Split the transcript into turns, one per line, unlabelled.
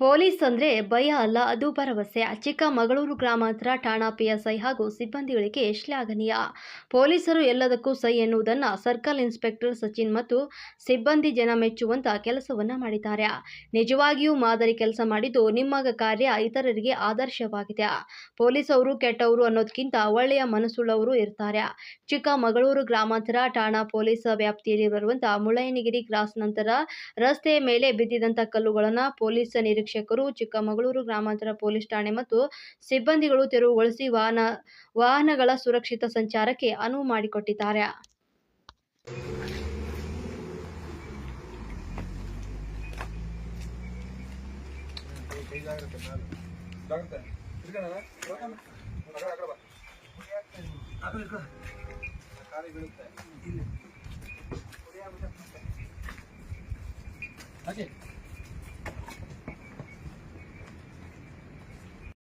Police ಅಂದ್ರೆ ಭಯ ಅಲ್ಲ, ಅದು ಭರವಸೆ. ಚಿಕ್ಕಮಗಳೂರು ಗ್ರಾಮಾಂತರ ಠಾಣಾ ಪಿಎಸ್ಐ ಹಾಗೂ ಸಿಬ್ಬಂದಿಗಳಿಗೆ ಶ್ಲಾಘನೀಯ. ಪೊಲೀಸರು ಎಲ್ಲದಕ್ಕೂ ಸೈ ಎನ್ನುವುದನ್ನು ಸರ್ಕಲ್ ಇನ್ಸ್ಪೆಕ್ಟರ್ ಸಚಿನ್ ಮತ್ತು ಸಿಬ್ಬಂದಿ ಜನ ಮೆಚ್ಚುವಂತ ಕೆಲಸವನ್ನ ಮಾಡಿದ್ದಾರೆ. ನಿಜವಾಗಿಯೂ ಮಾದರಿ ಕೆಲಸ ಮಾಡಿದ್ದು ನಿಮ್ಮ ಕಾರ್ಯ ಇತರರಿಗೆ ಆದರ್ಶವಾಗಿದೆ. ಪೊಲೀಸ್ ಅವರು ಕೆಟ್ಟವರು ಅನ್ನೋದಕ್ಕಿಂತ ಒಳ್ಳೆಯ ಮನಸ್ಸುಳ್ಳವರು ಇರ್ತಾರೆ. ಚಿಕ್ಕಮಗಳೂರು ಗ್ರಾಮಾಂತರ ಠಾಣಾ ಪೊಲೀಸ್ ವ್ಯಾಪ್ತಿಯಲ್ಲಿ ಬರುವಂತಹ ಮುಳ್ಳಯ್ಯನಗಿರಿ ಕ್ರಾಸ್ ನಂತರ ರಸ್ತೆಯ ಮೇಲೆ ಬಿದ್ದಿದಂಥ ಕಲ್ಲುಗಳನ್ನು ಪೊಲೀಸ್ ನಿರೀಕ್ಷಕರು ಚಿಕ್ಕಮಗಳೂರು ಗ್ರಾಮಾಂತರ ಪೊಲೀಸ್ ಠಾಣೆ ಮತ್ತು ಸಿಬ್ಬಂದಿಗಳು ತೆರವುಗೊಳಿಸಿ ವಾಹನ ವಾಹನಗಳ ಸುರಕ್ಷಿತ ಸಂಚಾರಕ್ಕೆ ಅನುವು ಮಾಡಿಕೊಟ್ಟಿದ್ದಾರೆ.